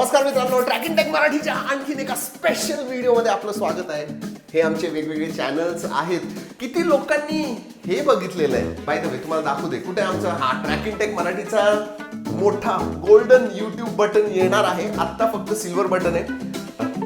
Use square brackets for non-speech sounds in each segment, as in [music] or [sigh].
नमस्कार मित्रांनो tracking take मराठीच्या आणखीन एका स्पेशल व्हिडिओमध्ये आपलं स्वागत आहे. हे आमचे वेगवेगळे चॅनल्स आहेत. किती लोकांनी हे बघितलेलं आहे? बाय द वे तुम्हाला दाखवू दे कुठे आमचा हा ट्रॅकिंग टेक मराठीचा मोठा गोल्डन युट्यूब बटन येणार आहे? आत्ता फक्त सिल्वर बटन आहे.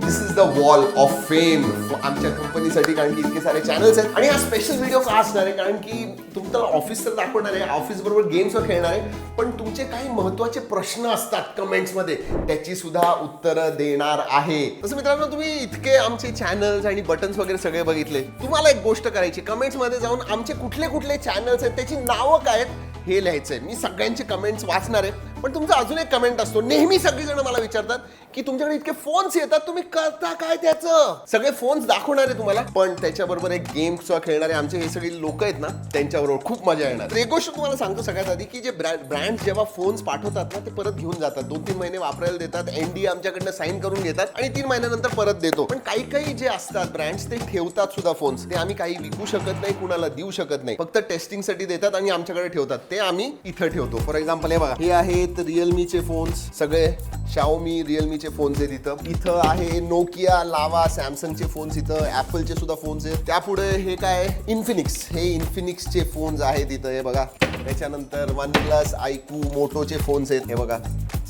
This is the wall of fame आमच्या कंपनीसाठी कारण की इतके सारे चॅनल्स आहेत. आणि हा स्पेशल व्हिडिओ का असणार आहे? कारण की तुम्हाला ऑफिस तर दाखवणार आहे. ऑफिस बरोबर गेम्स खेळणार आहे. पण तुमचे काही महत्त्वाचे प्रश्न असतात कमेंट्समध्ये त्याची सुद्धा उत्तरं देणार आहे. तसं मित्रांनो तुम्ही इतके आमचे चॅनल्स आणि बटन्स वगैरे सगळे बघितले. तुम्हाला एक गोष्ट करायची कमेंट्समध्ये जाऊन आमचे कुठले कुठले चॅनल्स आहेत त्याची नावं काय आहेत हे लिहायचं आहे मी सगळ्यांचे कमेंट्स वाचणार आहे. पण तुमचा अजून एक कमेंट असतो. नेहमी सगळेजण मला विचारतात की तुमच्याकडे इतके फोन्स येतात तुम्ही करता काय त्याचं? सगळे फोन्स दाखवणार आहे तुम्हाला. पण त्याच्याबरोबर एक गेम खेळणारे आमचे हे सगळे लोक आहेत ना त्यांच्याबरोबर खूप मजा येणार. तर एक गोष्ट तुम्हाला सांगतो सगळ्यात आधी की जे ब्रँड जेव्हा फोन्स पाठवतात ना ते परत घेऊन जातात. दोन तीन महिने वापरायला देतात एनडी आमच्याकडनं साईन करून घेतात आणि तीन महिन्यानंतर परत देतो. पण काही काही जे असतात ब्रँड्स ते ठेवतात सुद्धा फोन्स ते आम्ही काही विकू शकत नाही कुणाला देऊ शकत नाही. फक्त टेस्टिंगसाठी देतात आणि आमच्याकडे ठेवतात. ते आम्ही इथं ठेवतो. फॉर एक्झाम्पल हे बघा. हे आहेत रिअलमीचे फोन्स सगळे शाओमी रिअलमीचे फोन्स आहेत इथं. इथं आहे नोकिया लावा सॅमसंगचे फोन्स इथं ॲपलचे सुद्धा फोन्स आहेत. त्यापुढे हे काय? इन्फिनिक्स हे इन्फिनिक्सचे फोन्स आहेत इथं हे बघा. त्याच्यानंतर वन प्लस आयकू मोटोचे फोन्स आहेत हे बघा.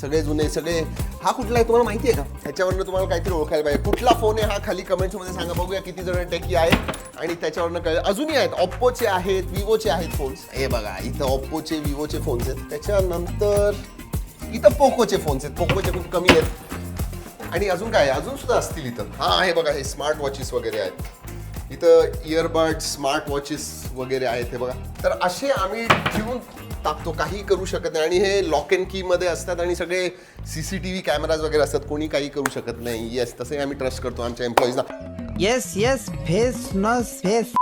सगळे जुने सगळे. हा कुठला आहे तुम्हाला माहिती आहे का? ह्याच्यावरनं तुम्हाला काहीतरी ओळखायला पाहिजे. कुठला फोन आहे हा? खाली कमेंट्समध्ये सांगा. बघूया किती जण टेकी आहेत. आणि त्याच्यावरनं कळेल. अजूनही आहेत. ऑप्पोचे आहेत विवोचे आहेत फोन्स हे बघा इथं ऑप्पोचे विवोचे फोन्स आहेत. त्याच्यानंतर इथं पोकोचे फोन्स आहेत पोकोचे खूप कमी आहेत. आणि अजून काय? अजून सुद्धा असतील इथं. हा आहे बघा हे स्मार्ट वॉचेस वगैरे आहेत. इथं इयरबड स्मार्ट वॉचेस वगैरे आहेत हे बघा. तर असे आम्ही ठेवून टाकतो काही करू शकत नाही. आणि हे लॉक अँड की मध्ये असतात आणि सगळे सीसीटीव्ही कॅमेराज वगैरे असतात कोणी काही करू शकत नाही. येस तसंही आम्ही ट्रस्ट करतो आमच्या एम्प्लॉईजना येस येस फेस न फेस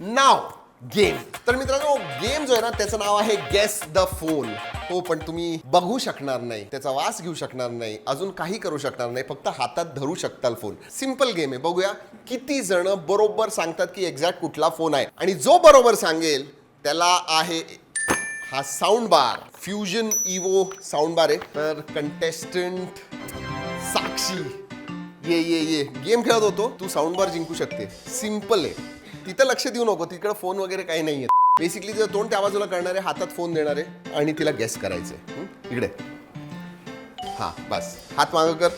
नाव गेम तर मित्रांनो गेम जो आहे ना त्याचं नाव आहे गेस द फोन हो पण तुम्ही बघू शकणार नाही. त्याचा वास घेऊ शकणार नाही. अजून काही करू शकणार नाही. फक्त हातात धरू शकताल फोन सिंपल गेम आहे. बघूया किती जण बरोबर सांगतात की एक्झॅक्ट कुठला फोन आहे. आणि जो बरोबर सांगेल त्याला आहे हा sound bar fusion evo sound bar आहे. तर कंटेस्टंट साक्षी. ये ये ये. गेम खेळत होतो. तू साऊंड बार जिंकू शकते. सिंपल आहे. तिथं लक्ष देऊ नको तिकडे फोन वगैरे काही नाहीये. बेसिकली तिचं तोंड त्या बाजूला करणार आहे हातात फोन देणार आहे आणि तिला गेस करायचंय हं? इकडे. हा बस. हात माग कर.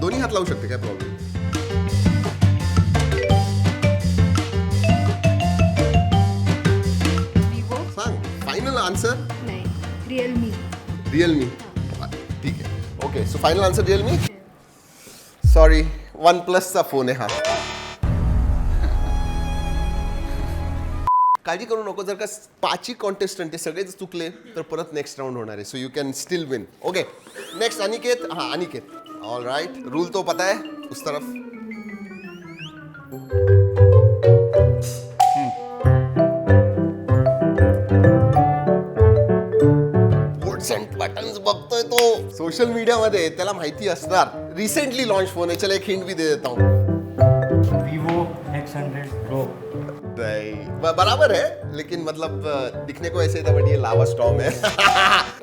दोन्ही हात लावू शकते काय प्रॉब्लेम विवो सांग फायनल आन्सर नाही Realme Realme okay so final answer Realme sorry one प्लसचा phone आहे हा काळजी करू नको, जर का पाचही कॉन्टेस्टंट ते सगळेच चुकले, तर परत नेक्स्ट राऊंड होणार आहे. So you can still win okay next Aniket हा अनिकेत ऑल राइट रूल तो पता है, उस तरफ़. बटन्स बघतोय तो. सोशल मीडियामध्ये त्याला माहिती असणार. रिसेंटली लॉन्च फ़ोन आहे. चला एक हिंट भी दे देता हूँ वीवो एक्स हंड्रेड प्रो नहीं. बराबर है लेकिन मतलब दिखने को ऐसे था बट ये लावा स्टॉम है.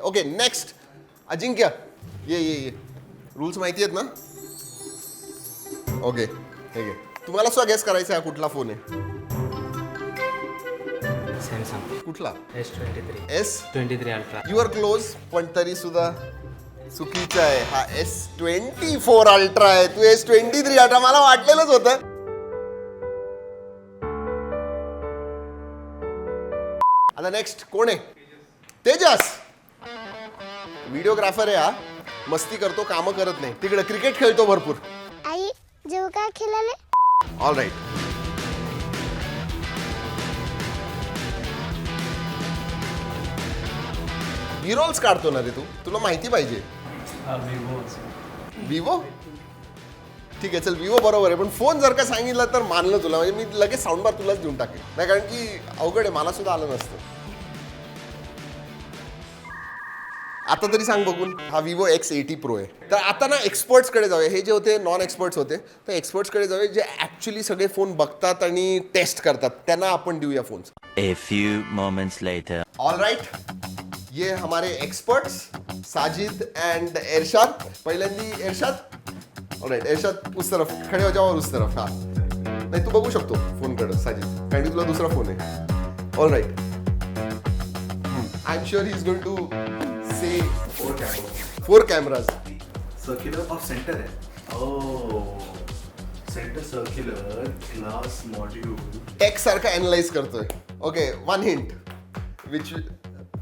[laughs] ओके नेक्स्ट अजिंक्य. ये ये ये. रूल्स माहिती आहेत ना? ओके ठीक आहे. तुम्हाला सुद्धा गेस करायचा आहे कुठला फ़ोन आहे. सॅमसंग कुठला? S twenty three S twenty three ultra you are close पण तरी सुद्धा चुकीचं आहे. हा एस ट्वेंटी फोर अल्ट्रा आहे. तू एस ट्वेंटी थ्री अल्ट्रा मला वाटलेलंच होतं. आता नेक्स्ट कोण आहे? तेजस. व्हिडिओग्राफर आहे हा. मस्ती करतो कामं करत नाही. तिकडे क्रिकेट खेळतो भरपूर. आई जेव काय खेळाले ऑल राईट रोल्स काढतो ना रे तू? तुला माहिती पाहिजे. विवो विवो ठीक आहे चल विवो बरोबर आहे पण फोन जर का सांगितलं तर मानलं तुला. म्हणजे मी लगेच साऊंड बार तुलाच देऊन टाकेन. नाही कारण की अवघड आहे मला सुद्धा आलं नसतं. आता तरी सांग बघून हा विवो एक्स एटी प्रो आहे. तर आता ना एक्सपर्ट्सकडे जाऊया. हे जे होते नॉन एक्सपर्ट्स होते तर एक्सपर्ट्सकडे जाऊया जे ॲक्च्युली सगळे फोन बघतात आणि टेस्ट करतात. त्यांना आपण देऊया phones A few moments later. All right ये हमारे एक्सपर्ट्स साजिद एंड इरशाद। पहिल्यांदी इरशाद? राइट इरशाद उस तरफ़ खड़े हो जाओ और उस तरफ़ हाँ। नाही तू बघू शकतो फ़ोन कडे साजिद. कारण तुला दुसरा फ़ोन आहे. All right I am sure he is going to say four camera four cameras circular off centre है. ओह centre circular glass module tech सारखा अनालाइज करतोय. ओके वन हिंट विच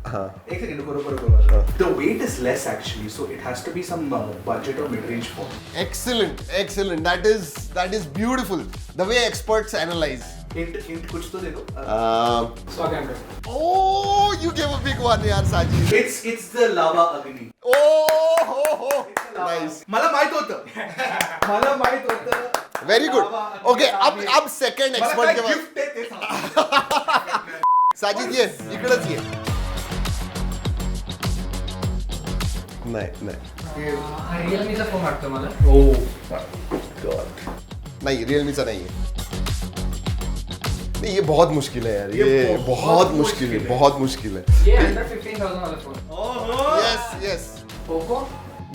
एक सेकंड बरोबर बरोबर the weight is less actually so it has to be some budget और mid range phone excellent excellent that is that is beautiful the way experts analyze hint hint कुछ तो दे दो um, oh you gave a big one yaar Sajid it's it's the Lava Agni oh ho ho nice मला माहीत होतं मला माहीत होतं very good लावा okay अग्नि, अब अब expert काय के. साजिद ये इकडंच ये नाही नाही। रिअलमीचा फ़ोन वाटतो मला नहीं रियलमी का नहीं है। नहीं ये बहुत मुश्किल है यार ये, ये बहुत, बहुत मुश्किल है बहुत मुश्किल है। ये अंडर फिफ्टीन थाउजंड वाला फ़ोन यस यस पोको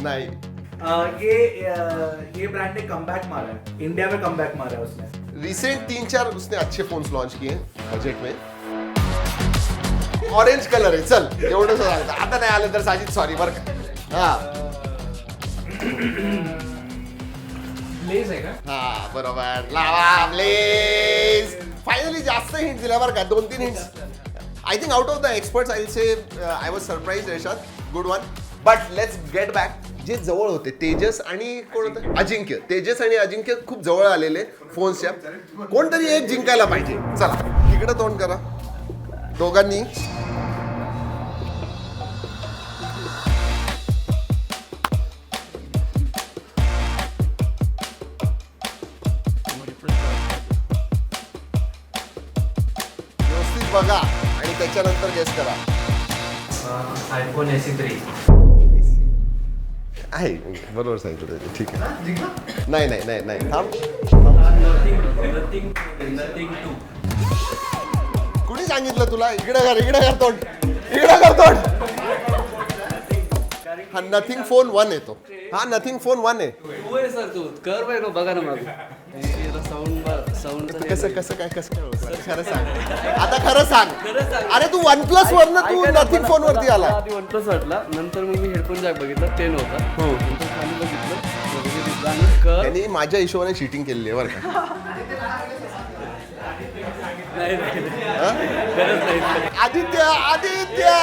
नहीं। अह, ये अह, ये ब्रांड ने कमबैक मारा है। इंडिया में कमबैक मारा है उसने। रिसेंट तीन चार उसने अच्छे फोन्स लॉन्च किए बजेट में। ऑरेंज कलर आहे चल एवढं सांगता आता नाही आलं तर साजिद सॉरी बरं का हा. ब्लेज आहे का? हा बरोबर. लावा प्लीज फायनली जास्त हिंट दिल्या बरं का दोन तीन hints I think out of the experts I say I was surprise रेशात good one but let's get back जे जवळ होते तेजस आणि कोण होतं? अजिंक्य. तेजस आणि अजिंक्य खूप जवळ आलेले फोन्सच्या कोणतरी एक जिंकायला पाहिजे. चला इकडं तोंड करा. दोघांनी. गेस करा. आयफोन एसी थ्री आहे बरोबर सांगितलं त्याने. ठीक आहे. नाही नाही नाही नाही. थांब. नथिंग नथिंग टू कुणी सांगितलं तुला? इकडे कर इकडे कर तोंड. इकडे कर तोंड. हा नथिंग फोन वन येतो हा नथिंग फोन वन आहे. बघा ना मग साऊंड साऊंड कसं कसं काय कसं काय? खरं सांग. आता खरं सांग. अरे तू वन प्लस वन ना तू नथिंग फोन वरती आला आधी वन प्लस वाटला. नंतर मग मी हेडफोन जॅक बघितला. टेन होता. नंतर खाली बघितलं. वगैरे दिसलं आणि कर. त्यांनी माझ्या हिशोबाने चिटिंग केलेली आहे बरं का. नाही नाही नाही. गरज नाही. आदित्य आदित्य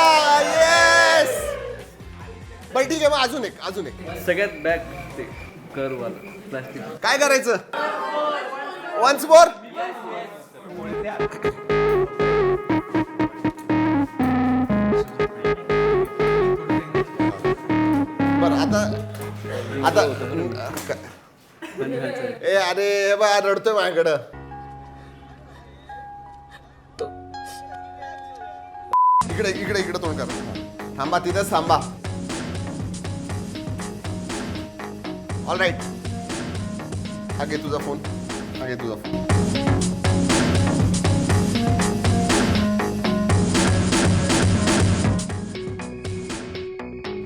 येस बरं ठीक आहे मग अजून एक अजून एक. सगळ्यात बॅक ते कर वाला प्लास्टिक काय करायचं? Once more. बर आता आता ए अरे हे बा रडतोय माझ्याकडं. इकडे इकडे इकडे तोंड कर. थांबा तिथेच थांबा. ऑल राईट हा घे तुझा फोन हा घे तुझा फोन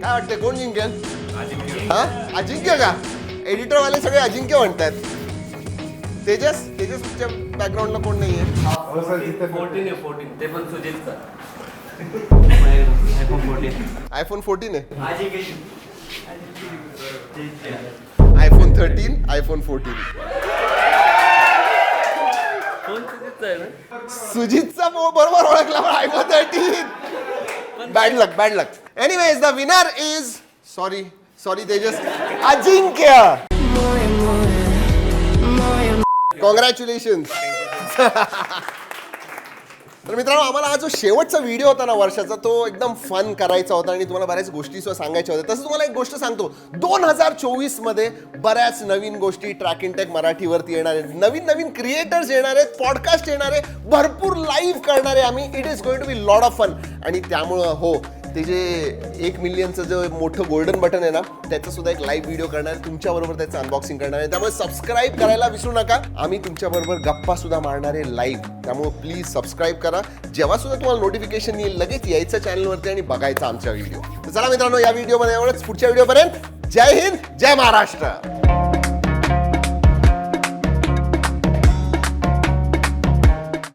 काय वाटतंय कोण जिंकेल हा? अजिंक्य का? एडिटर वाले सगळे अजिंक्य म्हणतात. तेजस? तेजसच्या बॅकग्राऊंडला कोण नाहीये? फोर्टीन आहे फोर्टीन. ते पण सुजितचा आयफोन फोर्टीन आयफोन फोर्टीन आहे. IPhone thirteen iPhone fourteen phone सुजितचा मो बरोबर ओळखला पण thirteen bad luck bad luck anyways the winner is sorry sorry Tejas Ajinkya congratulation तर मित्रांनो आम्हाला हा जो शेवटचा व्हिडिओ होता ना वर्षाचा तो एकदम फन करायचा होता आणि तुम्हाला बऱ्याच गोष्टी सुद्धा सांगायच्या होत्या. तसं तुम्हाला एक गोष्ट सांगतो. दोन हजार चोवीसमध्ये बऱ्याच नवीन गोष्टी ट्रॅक इन टेक मराठीवरती येणार आहेत. नवीन नवीन क्रिएटर्स येणार आहेत पॉडकास्ट येणार आहे भरपूर लाईव्ह करणार आहे आम्ही. It is going to be lot of fun आणि त्यामुळं हो ते जे एक मिलियनचं जे मोठं गोल्डन बटन आहे ना त्याचं सुद्धा एक लाईव्ह व्हिडिओ करणार आहे. तुमच्याबरोबर त्याचं अनबॉक्सिंग करणार आहे. त्यामुळे सबस्क्राईब करायला विसरू नका. आम्ही तुमच्याबरोबर गप्पा सुद्धा मारणार आहे लाईव्ह त्यामुळे प्लीज सबस्क्राईब करा. जेव्हा सुद्धा तुम्हाला नोटिफिकेशन येईल लगेच यायचं चॅनलवरती आणि बघायचा आमचा व्हिडिओ तर चला मित्रांनो या व्हिडिओमध्ये एवढंच. पुढच्या व्हिडिओपर्यंत जय हिंद जय महाराष्ट्र.